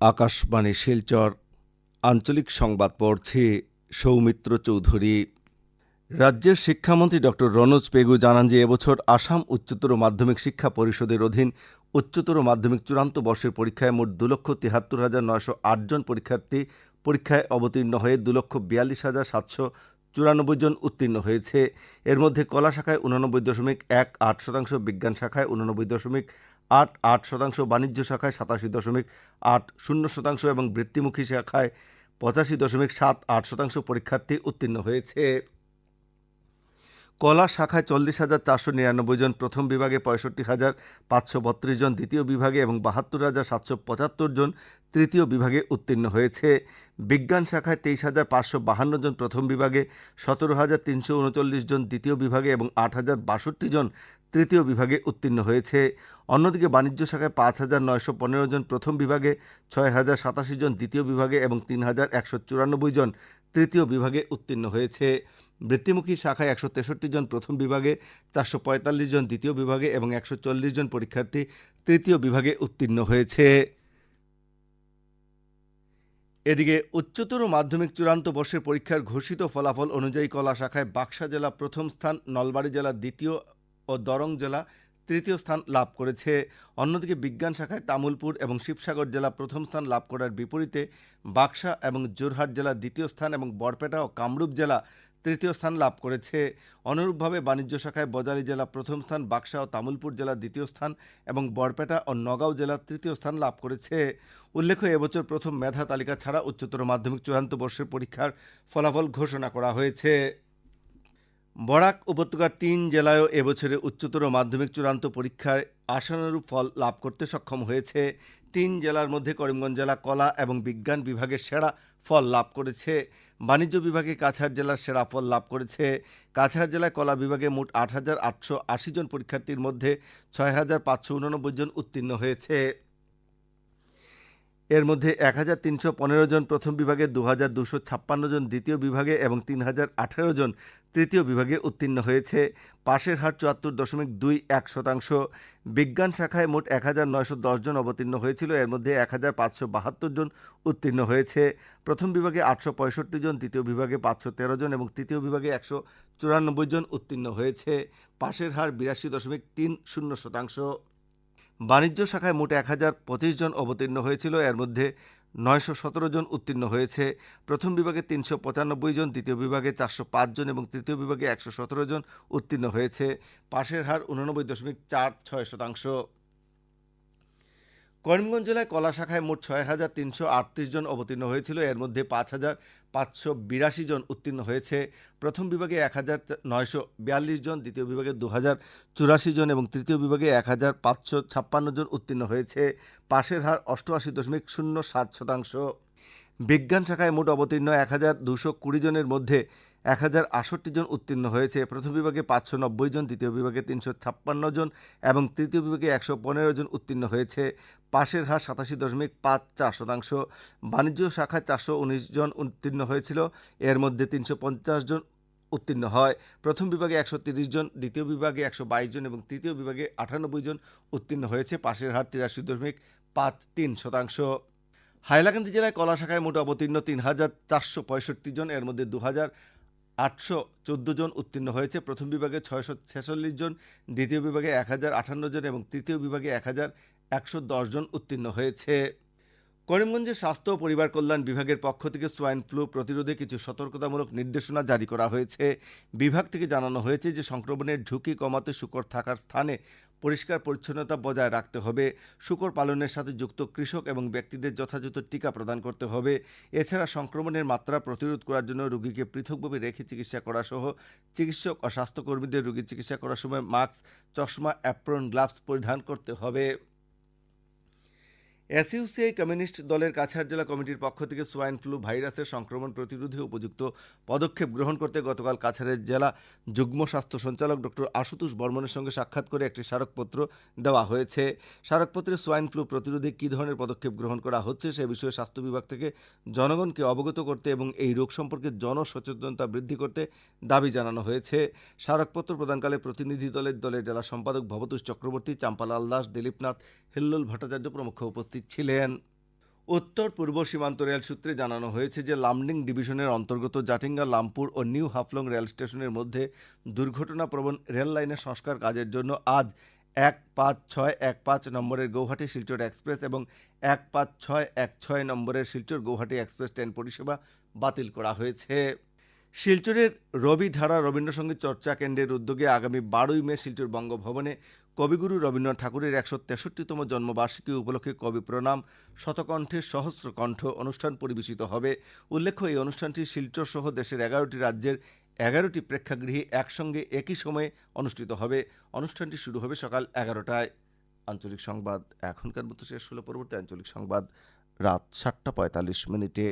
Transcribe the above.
আকাশবাণী শিলচর, আঞ্চলিক সংবাদ পড়ছি সৌমিত্র চৌধুরী। রাজ্যের শিক্ষামন্ত্রী ডক্টর রনোজ পেগু জানান যে এবছর আসাম উচ্চতর মাধ্যমিক শিক্ষা পরিষদের অধীন উচ্চতর মাধ্যমিক চূড়ান্ত বর্ষের পরীক্ষায় মোট দু লক্ষ তিয়াত্তর হাজার নয়শো আটজন পরীক্ষার্থী পরীক্ষায় অবতীর্ণ হয়ে দু লক্ষ বিয়াল্লিশ হাজার সাতশো চুরানব্বই জন উত্তীর্ণ হয়েছে। এর মধ্যে কলা শাখায় উননব্বই দশমিক এক আট শতাংশ, বিজ্ঞান শাখায় উননব্বই দশমিক আট আট শতাংশ বাণিজ্য শাখায় সাতাশি দশমিক আট শূন্য শতাংশ এবং বৃত্তিমুখী শাখায় পঁচাশি দশমিক সাত আট শতাংশ পরীক্ষার্থী উত্তীর্ণ হয়েছে। কলা শাখায় চল্লিশ হাজার চারশো নিরানব্বই জন, প্রথম বিভাগে পঁয়ষট্টি হাজার পাঁচশো বত্রিশ জন, দ্বিতীয় বিভাগে এবং বাহাত্তর হাজার সাতশো পঁচাত্তর জন তৃতীয় বিভাগে উত্তীর্ণ হয়েছে। বিজ্ঞান শাখায় তেইশ হাজার পাঁচশো বাহান্ন জন, প্রথম বিভাগে সতেরো হাজার তিনশো উনচল্লিশ জন, দ্বিতীয় বিভাগে এবং আট হাজার বাষট্টি জন তৃতীয় বিভাগে উত্তীর্ণ হয়েছে। অন্যদিকে বাণিজ্য শাখায় পাঁচ হাজার নয়শো পনেরো জন প্রথম বিভাগে, ছয় হাজার সাতাশি জন দ্বিতীয় বিভাগে এবং তিন হাজার একশো চুরানব্বই জন তৃতীয় বিভাগে উত্তীর্ণ হয়েছে। বৃত্তিমুখী শাখায় একশো তেষট্টি জন প্রথম বিভাগে, চারশো পঁয়তাল্লিশ জন দ্বিতীয় বিভাগে এবং একশো চল্লিশ জন পরীক্ষার্থী তৃতীয় বিভাগে উত্তীর্ণ হয়েছে। এদিকে উচ্চতর মাধ্যমিক চূড়ান্ত বর্ষের পরীক্ষার ঘোষিত ফলাফল অনুযায়ী কলা শাখায় বাক্সা জেলা প্রথম স্থান, নলবাড়ী জেলা দ্বিতীয় ও দরং জেলা তৃতীয় স্থান লাভ করেছে। অন্যদিকে বিজ্ঞান শাখায় তামুলপুর এবং শিবসাগর জেলা প্রথম স্থান লাভ করার বিপরীতে বাক্সা এবং জোরহাট জেলা দ্বিতীয় স্থান এবং বরপেটা ও কামরূপ জেলা তৃতীয় স্থান লাভ করেছে। অনুরূপভাবে বাণিজ্য শাখায় বজালি জেলা প্রথম স্থান, বাক্সা ও তামুলপুর জেলা দ্বিতীয় স্থান এবং বরপেটা ও নগাঁও জেলা তৃতীয় স্থান লাভ করেছে। উল্লেখ্য, এবছর প্রথম মেধা তালিকা ছাড়া উচ্চতর মাধ্যমিক চূড়ান্ত বর্ষের পরীক্ষার ফলাফল ঘোষণা করা হয়েছে। বরাক উপত্যকার তিন জেলায়ও এবছরে উচ্চতর মাধ্যমিক চূড়ান্ত পরীক্ষায় আশানুরূপ ফল লাভ করতে সক্ষম হয়েছে। তিন জেলার মধ্যে করিমগঞ্জ জেলা কলা এবং বিজ্ঞান বিভাগের সেরা ফল লাভ করেছে। বাণিজ্য বিভাগে কাছাড় জেলার সেরা ফল লাভ করেছে। কাছাড় জেলায় কলা বিভাগে মোট আট হাজার আটশো আশি জন পরীক্ষার্থীর মধ্যে ছয় হাজার পাঁচশো উননব্বই জন উত্তীর্ণ হয়েছে। এর মধ্যে এক হাজার তিনশো পনেরো জন প্রথম বিভাগে দু হাজার দুশো ছাপ্পান্ন জন দ্বিতীয় বিভাগে এবং তিন হাজার আঠেরো জন তৃতীয় বিভাগে উত্তীর্ণ হয়েছে। পাশের হার চুয়াত্তর দশমিক দুই এক শতাংশ। বিজ্ঞান শাখায় মোট এক হাজার নয়শো দশ জন অবতীর্ণ হয়েছিল। এর মধ্যে এক হাজার পাঁচশো বাহাত্তর জন উত্তীর্ণ হয়েছে। প্রথম বিভাগে আটশো পঁয়ষট্টি জন তৃতীয় বিভাগে পাঁচশো তেরো জন এবং তৃতীয় বিভাগে একশো চুরানব্বই জন উত্তীর্ণ হয়েছে। পাশের হার বিরাশি দশমিক তিন শূন্য শতাংশ। বাণিজ্য শাখায় মোট এক হাজার পঁচিশ জন অবতীর্ণ হয়েছিল। এর মধ্যে নয়শো সতেরো জন উত্তীর্ণ হয়েছে। প্রথম বিভাগে তিনশো পঁচানব্বই জন, দ্বিতীয় বিভাগে চারশো পাঁচ জন এবং তৃতীয় বিভাগে একশো সতেরো জন উত্তীর্ণ হয়েছে। পাশের হার উননব্বই দশমিক চার ছয় শতাংশ। করিমগঞ্জ জেলায় কলা শাখায় মোট ছয় হাজার তিনশো আটত্রিশ জন অবতীর্ণ হয়েছিল। এর মধ্যে পাঁচ হাজার পাঁচশো বিরাশি জন উত্তীর্ণ হয়েছে। প্রথম বিভাগে এক হাজার নয়শো বিয়াল্লিশ জন, দ্বিতীয় বিভাগে দু হাজার চুরাশি জন এবং তৃতীয় বিভাগে এক হাজার পাঁচশো ছাপ্পান্ন জন উত্তীর্ণ হয়েছে। পাশের হার অষ্টআশি দশমিক শূন্য সাত শতাংশ। বিজ্ঞান শাখায় মোট অবতীর্ণ এক হাজার দুশো কুড়ি জনের মধ্যে এক হাজার আটষট্টি জন উত্তীর্ণ হয়েছে। প্রথম বিভাগে পাঁচশো নব্বই জন, দ্বিতীয় বিভাগে তিনশো ছাপ্পান্ন জন এবং তৃতীয় বিভাগে একশো পনেরো জন উত্তীর্ণ হয়েছে। পাশের হার সাতাশি দশমিক পাঁচ চার শতাংশ। বাণিজ্য শাখায় চারশো উনিশ জন উত্তীর্ণ হয়েছিল, এর মধ্যে তিনশো পঞ্চাশ জন উত্তীর্ণ হয়। প্রথম বিভাগে একশো তিরিশ জন, দ্বিতীয় বিভাগে একশো বাইশ জন এবং তৃতীয় বিভাগে আটানব্বই জন উত্তীর্ণ হয়েছে, পাশের হার তিরাশি দশমিক পাঁচ তিন শতাংশ। হাইলাকান্দি জেলায় কলা শাখায় মোট অবতীর্ণ তিন হাজার চারশো পঁয়ষট্টি জন, এর মধ্যে দু হাজার আটশো চোদ্দ জন উত্তীর্ণ হয়েছে। প্রথম বিভাগে ছয়শো ছেচল্লিশ জন, দ্বিতীয় বিভাগে এক হাজার আটান্ন জন এবং তৃতীয় বিভাগে এক হাজার একশো দশ জন উত্তীর্ণ হয়েছে। করিমগঞ্জের স্বাস্থ্য ও পরিবার কল্যাণ বিভাগের পক্ষ থেকে সোয়াইন ফ্লু প্রতিরোধে কিছু সতর্কতামূলক নির্দেশনা জারি করা হয়েছে। বিভাগ থেকে জানানো হয়েছে যে, সংক্রমণের ঝুঁকি কমাতে শুকর থাকার স্থানে পরিষ্কার পরিচ্ছন্নতা বজায় রাখতে হবে। শুকর পালনের সাথে যুক্ত কৃষক এবং ব্যক্তিদের যথাযথ টিকা প্রদান করতে হবে। এছাড়া সংক্রমণের মাত্রা প্রতিরোধ করার জন্য রোগীকে পৃথকভাবে রেখে চিকিৎসা করা সহ চিকিৎসক ও স্বাস্থ্যকর্মীদের রোগীর চিকিৎসা করার সময় মাস্ক, চশমা অ্যাপ্রন গ্লাভস পরিধান করতে হবে। এসইউসিআই কমিউনিস্ট দলের কাছাড় জেলা কমিটির পক্ষ থেকে সোয়াইন ফ্লু ভাইরাসের সংক্রমণ প্রতিরোধে উপযুক্ত পদক্ষেপ গ্রহণ করতে গতকাল কাছাড়ের জেলা যুগ্ম স্বাস্থ্য সঞ্চালক ডক্টর আশুতোষ বর্মনের সঙ্গে সাক্ষাৎ করে একটি স্মারকপত্র দেওয়া হয়েছে। স্মারকপত্রে সোয়াইন ফ্লু প্রতিরোধে কী ধরনের পদক্ষেপ গ্রহণ করা হচ্ছে সে বিষয়ে স্বাস্থ্য বিভাগ থেকে জনগণকে অবগত করতে এবং এই রোগ সম্পর্কে জনসচেতনতা বৃদ্ধি করতে দাবি জানানো হয়েছে। স্মারকপত্র প্রদানকালে প্রতিনিধি দলের দলের জেলা সম্পাদক ভবতোষ চক্রবর্তী, চাম্পালাল দাস, দিলীপনাথ, হিল্লোল ভট্টাচার্য প্রমুখ উপস্থিত ছিলেন। উত্তর পূর্ব সীমান্ত রেল সূত্রে জানানো হয়েছে যে লামডিং ডিভিশনের অন্তর্গত জাটিঙ্গা, লামপুর ও নিউ হাফলং রেল স্টেশনের মধ্যে দুর্ঘটনাপ্রবণ রেল লাইনের সংস্কার কাজের জন্য আজ এক পাঁচ ছয় এক পাঁচ নম্বরের গৌহাটি শিলচর এক্সপ্রেস এবং এক পাঁচ ছয় এক ছয় নম্বরের শিলচর গৌহাটি এক্সপ্রেস ট্রেন পরিষেবা বাতিল করা হয়েছে। শিলচরের রবিধারা রবীন্দ্রসঙ্গীত চর্চা কেন্দ্রের উদ্যোগে আগামী বারোই মে শিলচর বঙ্গভবনে কবিগুরু রবীন্দ্রনাথ ঠাকুরের একশো তেষট্টিতম জন্মবার্ষিকী উপলক্ষে কবি প্রণাম, শতকণ্ঠে সহস্র কণ্ঠ অনুষ্ঠান পরিবেশিত হবে। উল্লেখ্য, এই অনুষ্ঠানটি শিলচর সহ দেশের এগারোটি রাজ্যের এগারোটি প্রেক্ষাগৃহে একসঙ্গে একই সময়ে অনুষ্ঠিত হবে। অনুষ্ঠানটি শুরু হবে সকাল এগারোটায়। আঞ্চলিক সংবাদ, এখনকার মতো শেষ হলো পরবর্তী আঞ্চলিক সংবাদ। রাত সাতটা পঁয়তাল্লিশ মিনিটে।